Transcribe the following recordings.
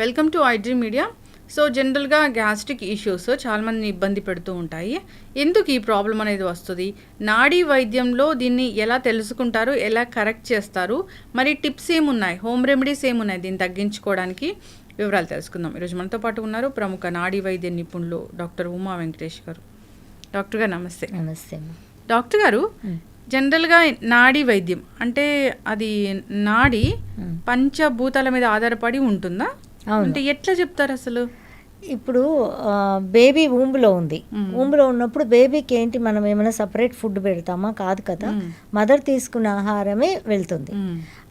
Welcome to iDream media. So జనరల్గా gastric issues చాలామందిని ఇబ్బంది పెడుతూ ఉంటాయి. ఎందుకు ఈ ప్రాబ్లం అనేది వస్తుంది? నాడీ వైద్యంలో దీన్ని ఎలా తెలుసుకుంటారు? ఎలా కరెక్ట్ చేస్తారు? మరి టిప్స్ ఏమున్నాయి? హోమ్ రెమెడీస్ ఏమున్నాయి? దీన్ని తగ్గించుకోవడానికి వివరాలు తెలుసుకుందాం. ఈరోజు మనతో పాటు ఉన్నారు ప్రముఖ నాడీ వైద్య నిపుణులు డాక్టర్ ఉమా వెంకటేష్ గారు. డాక్టర్ గారు నమస్తే. నమస్తే. డాక్టర్ గారు జనరల్గా నాడీ వైద్యం అంటే అది నాడి. పంచభూతాల మీద ఆధారపడి ఉంటుందా. అంటే ఎట్లా చెప్తారు అసలు? ఇప్పుడు బేబీ ఊంబులో ఉంది. ఊంబులో ఉన్నప్పుడు బేబీకి ఏంటి మనం ఏమైనా సపరేట్ ఫుడ్ పెడతామా? కాదు కదా. మదర్ తీసుకున్న ఆహారమే వెళ్తుంది.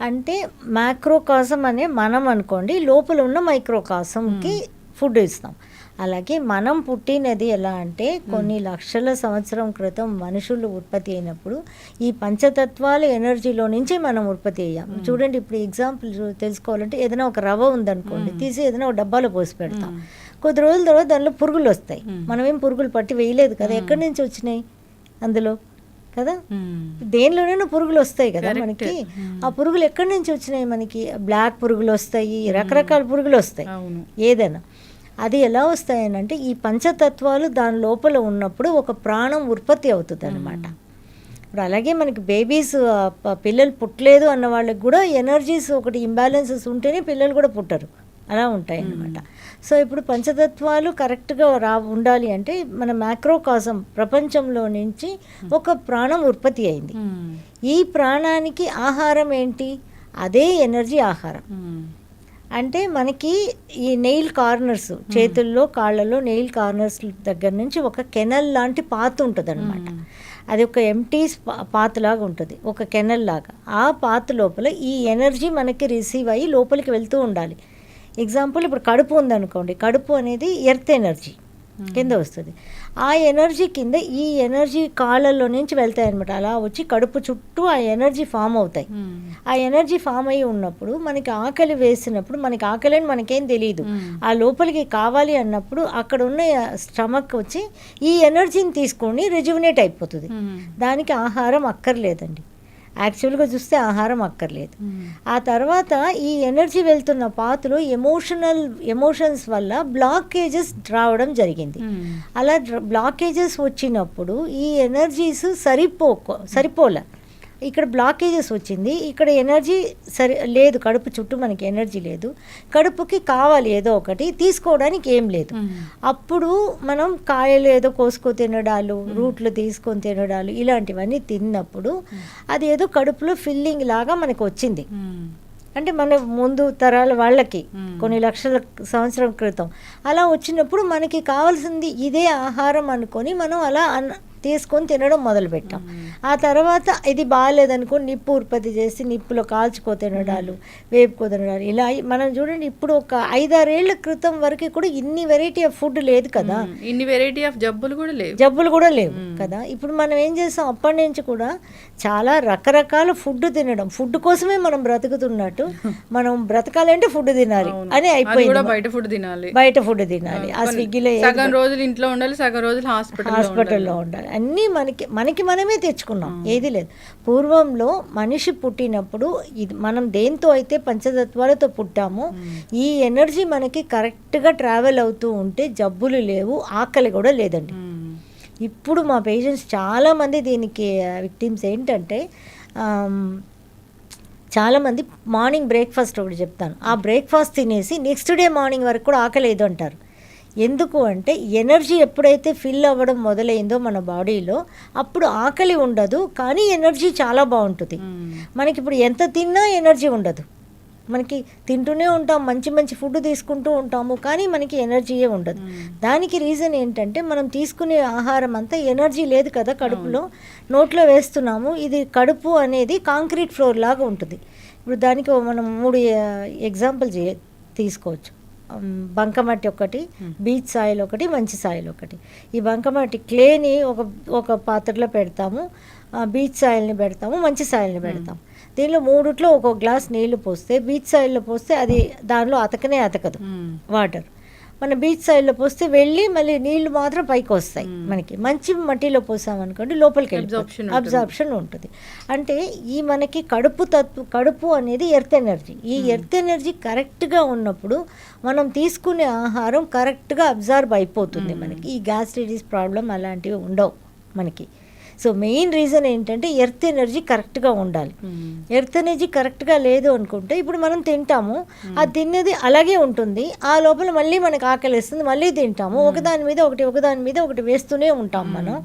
అంటే మ్యాక్రోకాసం అనే మనం అనుకోండి లోపల ఉన్న మైక్రోకాసంకి ఫుడ్ ఇస్తాం. అలాగే మనం పుట్టినది ఎలా అంటే కొన్ని లక్షల సంవత్సరం క్రితం మనుషులు ఉత్పత్తి అయినప్పుడు ఈ పంచతత్వాల ఎనర్జీలో నుంచే మనం ఉత్పత్తి అయ్యాం. చూడండి ఇప్పుడు ఎగ్జాంపుల్ తెలుసుకోవాలంటే ఏదైనా ఒక రవ్వ ఉందనుకోండి తీసి ఏదైనా ఒక డబ్బాలో పోసి పెడతాం. కొద్ది రోజుల తర్వాత దానిలో పురుగులు వస్తాయి. మనం ఏం పురుగులు పట్టి వేయలేదు కదా ఎక్కడి నుంచి వచ్చినాయి అందులో? కదా? మ్మ్. దేనిలోనైనా పురుగులు వస్తాయి కదా. మనకి. ఆ పురుగులు ఎక్కడి నుంచి వచ్చినాయి మనకి? బ్లాక్ పురుగులు వస్తాయి రకరకాల పురుగులు వస్తాయి. ఏదైనా. అది ఎలా వస్తాయనంటే ఈ పంచతత్వాలు దాని లోపల ఉన్నప్పుడు ఒక ప్రాణం ఉత్పత్తి అవుతుంది అనమాట ఇప్పుడు అలాగే మనకి బేబీస్ పిల్లలు పుట్టలేదు అన్న వాళ్ళకి కూడా ఎనర్జీస్ ఒకటి ఇంబ్యాలెన్సెస్ ఉంటేనే పిల్లలు కూడా పుట్టరు. అలా ఉంటాయి అన్నమాట సో ఇప్పుడు పంచతత్వాలు కరెక్ట్గా రా ఉండాలి అంటే మన మ్యాక్రోకాసం ప్రపంచంలో నుంచి ఒక ప్రాణం ఉత్పత్తి అయింది. ఈ ప్రాణానికి ఆహారం ఏంటి? అదే ఎనర్జీ ఆహారం. అంటే మనకి ఈ నెయిల్ కార్నర్స్ చేతుల్లో కాళ్ళలో నెయిల్ కార్నర్స్ దగ్గర నుంచి ఒక కెనల్ లాంటి పాత ఉంటుంది అనమాట అది ఒక ఎంటీ పాత లాగా ఉంటుంది. ఒక కెనల్ లాగా. ఆ పాత లోపల ఈ ఎనర్జీ మనకి రిసీవ్ అయ్యి లోపలికి వెళ్తూ ఉండాలి. ఎగ్జాంపుల్ ఇప్పుడు కడుపు ఉందనుకోండి. కడుపు అనేది ఎర్త్ ఎనర్జీ కింద వస్తుంది ఆ ఎనర్జీ కింద ఈ ఎనర్జీ కాళ్ళల్లో నుంచి వెళ్తాయి అనమాట అలా వచ్చి కడుపు చుట్టూ ఆ ఎనర్జీ ఫామ్ అవుతాయి. ఆ ఎనర్జీ ఫామ్ అయ్యి ఉన్నప్పుడు మనకి ఆకలి వేసినప్పుడు మనకి ఆకలి అని మనకేం తెలియదు. ఆ లోపలికి కావాలి అన్నప్పుడు అక్కడ ఉన్న స్టమక్ వచ్చి ఈ ఎనర్జీని తీసుకొని రిజువినేట్ అయిపోతుంది. దానికి ఆహారం అక్కర్లేదండి యాక్చువల్గా చూస్తే ఆహారం అక్కర్లేదు. ఆ తర్వాత ఈ ఎనర్జీ వెళ్తున్న పాతలో ఎమోషనల్ ఎమోషన్స్ వల్ల బ్లాకేజెస్ రావడం జరిగింది. అలా బ్లాకేజెస్ వచ్చినప్పుడు ఈ ఎనర్జీస్ సరిపోకో సరిపోలే ఇక్కడ బ్లాకేజెస్ వచ్చింది ఇక్కడ ఎనర్జీ సరి లేదు కడుపు చుట్టూ మనకి ఎనర్జీ లేదు కడుపుకి కావాలి ఏదో ఒకటి తీసుకోవడానికి ఏం లేదు. అప్పుడు మనం కాయలు ఏదో కోసుకో తినడాలు రూట్లు తీసుకొని తినడాలు ఇలాంటివన్నీ తిన్నప్పుడు అది ఏదో కడుపులో ఫిల్లింగ్ లాగా మనకు వచ్చింది. అంటే మన ముందు తరాల వాళ్ళకి. కొన్ని లక్షల సంవత్సరం క్రితం అలా వచ్చినప్పుడు మనకి కావాల్సింది ఇదే ఆహారం అనుకొని మనం అలా తీసుకొని తినడం మొదలుపెట్టాం. ఆ తర్వాత ఇది బాగాలేదనుకో నిప్పు ఉత్పత్తి చేసి నిప్పులో కాల్చుకో తినడాలు వేపుకో తినడాలు. ఇలా మనం చూడండి ఇప్పుడు ఒక ఐదారేళ్ళ క్రితం వరకు కూడా ఇన్ని వెరైటీ ఆఫ్ ఫుడ్ లేదు కదా. ఇన్ని వెరైటీ ఆఫ్ జబ్బులు కూడా లేవు. జబ్బులు కూడా లేవు కదా. ఇప్పుడు మనం ఏం చేస్తాం అప్పటి నుంచి కూడా చాలా రకరకాల ఫుడ్ తినడం. ఫుడ్ కోసమే మనం బ్రతుకుతున్నట్టు మనం బ్రతకాలంటే ఫుడ్ తినాలి. అని అయిపోయింది. బయట ఫుడ్ తినాలి. బయట ఫుడ్ తినాలి. ఆ స్విగ్గీలో సగం రోజులు ఇంట్లో ఉండాలి సగం రోజులు హాస్పిటల్ హాస్పిటల్లో ఉండాలి. అన్నీ మనకి మనకి మనమే తెచ్చుకున్నాం. ఏది లేదు. పూర్వంలో మనిషి పుట్టినప్పుడు ఇది మనం దేంతో అయితే పంచతత్వాలతో పుట్టామో ఈ ఎనర్జీ మనకి కరెక్ట్గా ట్రావెల్ అవుతూ ఉంటే జబ్బులు లేవు ఆకలి కూడా లేదండి. ఇప్పుడు మా పేషెంట్స్ చాలామంది దీనికి విక్టిమ్స్ ఏంటంటే చాలామంది మార్నింగ్ బ్రేక్ఫాస్ట్ ఒకటి చెప్తాను. ఆ బ్రేక్ఫాస్ట్ తినేసి నెక్స్ట్ డే మార్నింగ్ వరకు కూడా ఆకలేదు అంటారు ఎందుకు అంటే ఎనర్జీ ఎప్పుడైతే ఫిల్ అవ్వడం మొదలైందో మన బాడీలో అప్పుడు ఆకలి ఉండదు కానీ ఎనర్జీ చాలా బాగుంటుంది. మనకి ఇప్పుడు ఎంత తిన్నా ఎనర్జీ ఉండదు. మనకి తింటూనే ఉంటాం మంచి మంచి ఫుడ్ తీసుకుంటూ ఉంటాము కానీ మనకి ఎనర్జీయే ఉండదు. దానికి రీజన్ ఏంటంటే మనం తీసుకునే ఆహారం అంతా ఎనర్జీ లేదు కదా కడుపులో. నోట్లో వేస్తున్నాము ఇది కడుపు అనేది కాంక్రీట్ ఫ్లోర్ లాగా ఉంటుంది. ఇప్పుడు దానికి మనం మూడు ఎగ్జాంపుల్ చే తీసుకోవచ్చు. బంకమట్టి ఒకటి బీచ్ సాయిల్ ఒకటి మంచి సాయిల్ ఒకటి. ఈ బంకమట్టి క్లేని ఒక ఒక పాత్రలో పెడతాము బీచ్ సాయిల్ని పెడతాము మంచి సాయిల్ని పెడతాము. దీనిలో మూడిట్లో ఒక గ్లాస్ నీళ్ళు పోస్తే బీచ్ సాయిల్లో పోస్తే అది దానిలో అతకనే అతకదు వాటర్. మన బీచ్ సైడ్లో పోస్తే వెళ్ళి మళ్ళీ నీళ్ళు మాత్రం పైకి వస్తాయి మనకి. మంచి మట్టిలో పోసామనుకోండి లోపలికి వెళ్ళిపోతుంది అబ్జార్ప్షన్ ఉంటుంది. అంటే ఈ మనకి కడుపు తత్వ కడుపు అనేది ఎర్త్ ఎనర్జీ. ఈ ఎర్త్ ఎనర్జీ కరెక్ట్గా ఉన్నప్పుడు మనం తీసుకునే ఆహారం కరెక్ట్గా అబ్జర్వ్ అయిపోతుంది మనకి. ఈ గ్యాస్ట్రైటిస్ ప్రాబ్లం అలాంటివి ఉండవు మనకి. సో మెయిన్ రీజన్ ఏంటంటే ఎర్త్ ఎనర్జీ కరెక్ట్గా ఉండాలి. ఎర్త్ ఎనర్జీ కరెక్ట్గా లేదు అనుకుంటే ఇప్పుడు మనం తింటాము ఆ తిన్నది అలాగే ఉంటుంది ఆ లోపల మళ్ళీ మనకు ఆకలిస్తుంది మళ్ళీ తింటాము ఒకదాని మీద ఒకటి ఒకదాని మీద ఒకటి వేస్తూనే ఉంటాం మనం.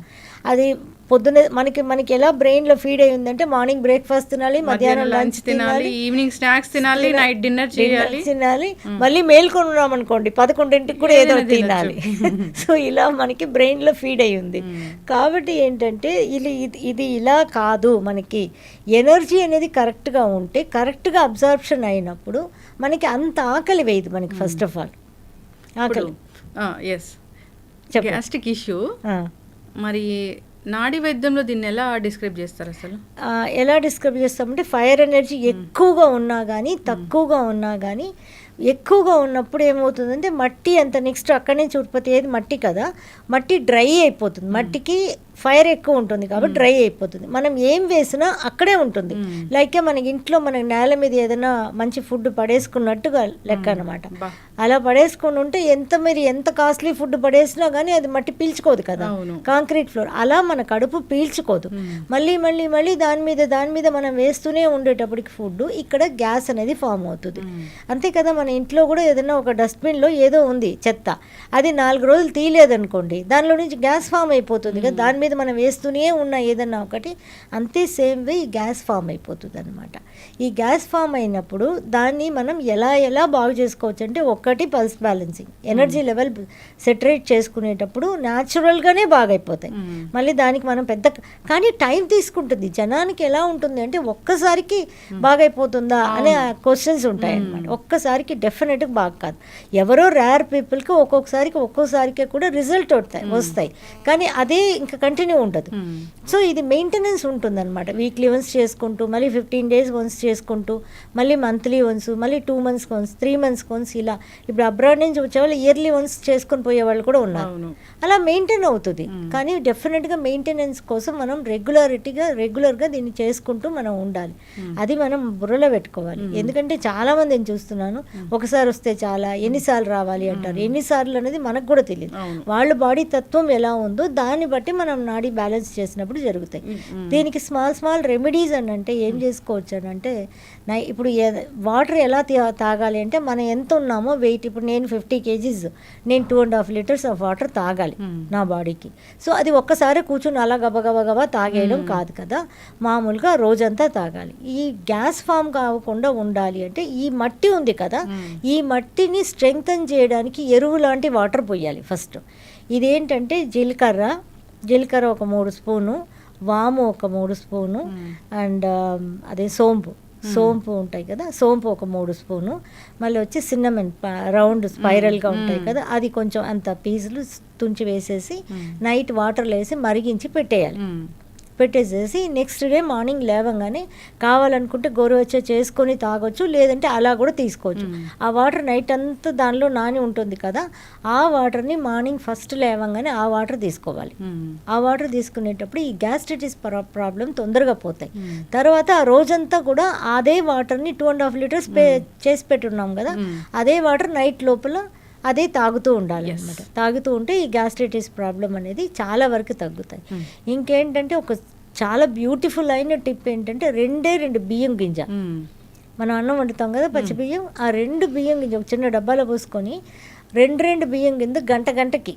అది పొద్దున మనకి మనకి ఎలా బ్రెయిన్లో ఫీడ్ అయి ఉందంటే మార్నింగ్ బ్రేక్ఫాస్ట్ తినాలి మధ్యాహ్నం లంచ్ తినాలి ఈవినింగ్ స్నాక్స్ తినాలి నైట్ డిన్నర్ చేయాలి. తినాలి. మళ్ళీ మేల్కొని ఉన్నాం అనుకోండి పదకొండింటికి కూడా ఏదో తినాలి. సో ఇలా మనకి బ్రెయిన్లో ఫీడ్ అయి ఉంది. కాబట్టి ఏంటంటే ఇది ఇది- ఇలా కాదు మనకి. ఎనర్జీ అనేది కరెక్ట్గా ఉంటే కరెక్ట్గా అబ్జర్ప్షన్ అయినప్పుడు మనకి అంత ఆకలి వేయదు మనకి ఫస్ట్ ఆఫ్ ఆల్ ఆకలి. ఎస్. Gastric issue. మరి నాడీ వైద్యంలో దీన్ని ఎలా డిస్క్రైబ్ చేస్తారు అసలు? ఎలా డిస్క్రైబ్ చేస్తామంటే ఫైర్ ఎనర్జీ ఎక్కువగా ఉన్నా కానీ తక్కువగా ఉన్నా కానీ ఎక్కువగా ఉన్నప్పుడు ఏమవుతుందంటే మట్టి అంత నెక్స్ట్ అక్కడి నుంచి ఉత్పత్తి అయ్యేది మట్టి కదా మట్టి డ్రై అయిపోతుంది. మట్టికి ఫైర్ ఎక్కువ ఉంటుంది కాబట్టి డ్రై అయిపోతుంది. మనం ఏం వేసినా అక్కడే ఉంటుంది. లైక్ మనకి ఇంట్లో మన నేల మీద ఏదైనా మంచి ఫుడ్ పడేసుకున్నట్టుగా లెక్క అనమాట. అలా పడేసుకుని ఉంటే ఎంత మీరు ఎంత కాస్ట్లీ ఫుడ్ పడేసినా కానీ అది మట్టి పీల్చుకోదు కదా. కాంక్రీట్ ఫ్లోర్ అలా మన కడుపు పీల్చుకోదు. మళ్ళీ మళ్ళీ మళ్ళీ దాని మీద దాని మీద మనం వేస్తూనే ఉండేటప్పటికి ఫుడ్ ఇక్కడ గ్యాస్ అనేది ఫామ్ అవుతుంది. అంతే కదా మన ఇంట్లో కూడా ఏదైనా ఒక డస్ట్బిన్లో ఏదో ఉంది చెత్త. అది నాలుగు రోజులు తీయలేదనుకోండి దానిలో నుంచి గ్యాస్ ఫామ్ అయిపోతుంది కదా. దాని మీద మనం వేస్తూనే ఉన్న ఏదన్నా ఒకటి అంతే సేమ్ వే ఈ గ్యాస్ ఫామ్ అయిపోతుంది అనమాట ఈ గ్యాస్ ఫామ్ అయినప్పుడు దాన్ని మనం ఎలా ఎలా బాగు చేసుకోవచ్చు అంటే ఒక్కటి pulse balancing. Energy level saturate చేసుకునేటప్పుడు న్యాచురల్గానే బాగైపోతాయి. మళ్ళీ దానికి మనం పెద్ద కానీ టైం తీసుకుంటుంది. జనానికి ఎలా ఉంటుంది అంటే ఒక్కసారికి బాగైపోతుందా అనే క్వశ్చన్స్ ఉంటాయి అన్నమాట ఒక్కసారికి డెఫినెట్గా బాగా కాదు. ఎవరో రేర్ పీపుల్కి ఒక్కొక్కసారికి ఒక్కోసారికి కూడా రిజల్ట్ వస్తాయి వస్తాయి. కానీ అదే ఇంకా కంటిన్యూ ఉండదు. సో ఇది మెయింటెనెన్స్ ఉంటుందన్నమాట. వీక్లీ వన్స్ చేసుకుంటూ మళ్ళీ ఫిఫ్టీన్ డేస్ వన్స్ చేసుకుంటూ మళ్ళీ మంత్లీ వన్స్ మళ్ళీ two months once three months once ఇలా. ఇప్పుడు అబ్రాడ్ నుంచి వచ్చేవాళ్ళు ఇయర్లీ వన్స్ చేసుకొని పోయే వాళ్ళు కూడా ఉన్నారు. అలా మెయింటైన్ అవుతుంది. కానీ డెఫినెట్గా మెయింటెనెన్స్ కోసం మనం రెగ్యులారిటీగా రెగ్యులర్గా దీన్ని చేసుకుంటూ మనం ఉండాలి. అది మనం బుర్రలో పెట్టుకోవాలి. ఎందుకంటే చాలా మందిని చూస్తున్నాను ఒకసారి వస్తే చాలా ఎన్నిసార్లు రావాలి అంటారు. ఎన్నిసార్లు అనేది మనకు కూడా తెలియదు. వాళ్ళ బాడీ తత్వం ఎలా ఉందో దాన్ని బట్టి మనం నాడీ బ్యాలెన్స్ చేసినప్పుడు జరుగుతాయి. దీనికి స్మాల్ స్మాల్ రెమెడీస్ అని అంటే ఏం చేసుకోవచ్చు అని అంటే నా ఇప్పుడు వాటర్ ఎలా తాగాలి అంటే మనం ఎంత ఉన్నామో వెయిట్ ఇప్పుడు నేను ఫిఫ్టీ కేజీస్ నేను two and half litres of water తాగాలి నా బాడీకి. సో అది ఒక్కసారి కూర్చొని అలా గబగబా గబా తాగేయడం కాదు కదా. మామూలుగా రోజంతా తాగాలి. ఈ గ్యాస్ ఫామ్ కాకుండా ఉండాలి అంటే ఈ మట్టి ఉంది కదా. ఈ మట్టిని స్ట్రెంగ్తన్ చేయడానికి ఎరువు లాంటి వాటర్ పోయాలి ఫస్ట్. ఇదేంటంటే జీలకర్ర జీలకర్ర ఒక మూడు స్పూను వాము ఒక మూడు స్పూను అండ్ అదే సోంపు. సోంపు ఉంటాయి కదా సోంపు ఒక మూడు స్పూను. మళ్ళీ వచ్చి సిన్నమెన్ రౌండ్ స్పైరల్గా ఉంటాయి కదా అది కొంచెం అంత పీసులు తుంచి వేసేసి నైట్ వాటర్లో వేసి మరిగించి పెట్టేయాలి. పెట్టేసేసి నెక్స్ట్ డే మార్నింగ్ లేవగానే కావాలనుకుంటే గోరువెచ్చ చేసుకొని తాగొచ్చు లేదంటే అలా కూడా తీసుకోవచ్చు. ఆ వాటర్ నైట్ అంతా దానిలో నాని ఉంటుంది కదా ఆ వాటర్ని మార్నింగ్ ఫస్ట్ లేవగానే ఆ వాటర్ తీసుకోవాలి. ఆ వాటర్ తీసుకునేటప్పుడు ఈ గ్యాస్ట్రైటిస్ ప్రాబ్లం తొందరగా పోతాయి. తర్వాత ఆ రోజంతా కూడా అదే వాటర్ని టూ అండ్ హాఫ్ లీటర్స్ పే చేసి పెట్టున్నాం కదా అదే వాటర్ నైట్ లోపల అదే తాగుతూ ఉండాలి అనమాట తాగుతూ ఉంటే ఈ గ్యాస్ట్రైటిస్ ప్రాబ్లం అనేది చాలా వరకు తగ్గుతాయి. ఇంకేంటంటే ఒక చాలా బ్యూటిఫుల్ అయిన టిప్ ఏంటంటే రెండే రెండు బియ్యం గింజ. మనం అన్నం వండుతాం కదా పచ్చి బియ్యం ఆ రెండు బియ్యం గింజ ఒక చిన్న డబ్బాలో పోసుకొని రెండు రెండు బియ్యం కింద గంట గంటకి.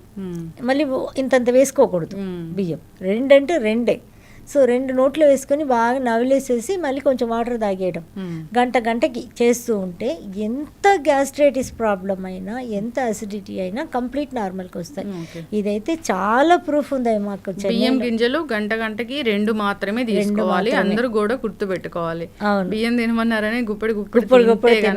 మళ్ళీ ఇంతంత వేసుకోకూడదు బియ్యం. రెండంటే రెండే. సో రెండు నోట్లో వేసుకొని బాగా నవిలేసేసి మళ్ళీ కొంచెం వాటర్ తాగేయడం. గంట గంటకి చేస్తూ ఉంటే ఎంత గ్యాస్ట్రైటిస్ ప్రాబ్లం అయినా ఎంత అసిడిటీ అయినా కంప్లీట్ నార్మల్కి వస్తాయి. ఇదైతే చాలా ప్రూఫ్ ఉంది మాకు బియ్యం గింజలు గంట గంటకి రెండు మాత్రమే తీసుకోవాలి. అందరూ కూడా గుర్తు పెట్టుకోవాలి బియ్యం తినమన్నారని గుప్పెడు గుప్పెడు గుప్పెడు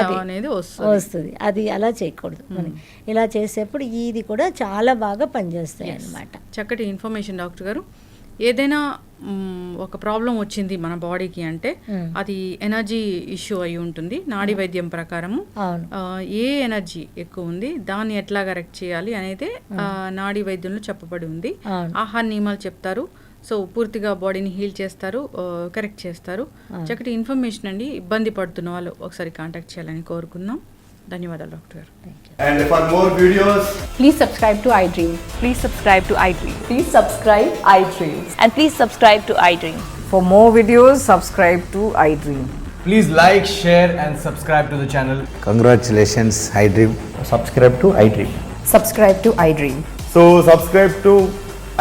అది అనేది వస్తుంది. వస్తుంది. అది అలా చేయకూడదు. మనం ఇలా చేసేప్పుడు ఇది కూడా చాలా బాగా పనిచేస్తాయి అన్నమాట చక్కటి ఇన్ఫర్మేషన్ డాక్టర్ గారు. ఏదైనా ఒక ప్రాబ్లం వచ్చింది మన బాడీకి అంటే అది ఎనర్జీ ఇష్యూ అయి ఉంటుంది. నాడీ వైద్యం ప్రకారము. ఏ ఎనర్జీ ఎక్కువ ఉంది దాన్ని ఎట్లా కరెక్ట్ చేయాలి అనేది నాడీ వైద్యంలో చెప్పబడి ఉంది. ఆహార నియమాలు చెప్తారు. సో పూర్తిగా బాడీని హీల్ చేస్తారు కరెక్ట్ చేస్తారు. చక్కటి ఇన్ఫర్మేషన్ అండి. ఇబ్బంది పడుతున్న వాళ్ళు ఒకసారి కాంటాక్ట్ చేయాలని కోరుకుందాం. ధన్యవాదాలు డాక్టర్ గారు And for more videos, Please subscribe to iDream. Please subscribe to iDream. Please subscribe iDream. And please subscribe to iDream. For more videos, subscribe to iDream. Please like, share, and subscribe to the channel. Congratulations, iDream. subscribe to iDream. Subscribe to iDream. so subscribe to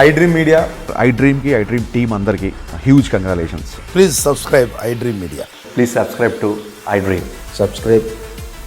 iDream Media. I డ్రీమ్కి I dream team అందరికీ huge congratulations Please subscribe iDream Media. Please subscribe to iDream. Subscribe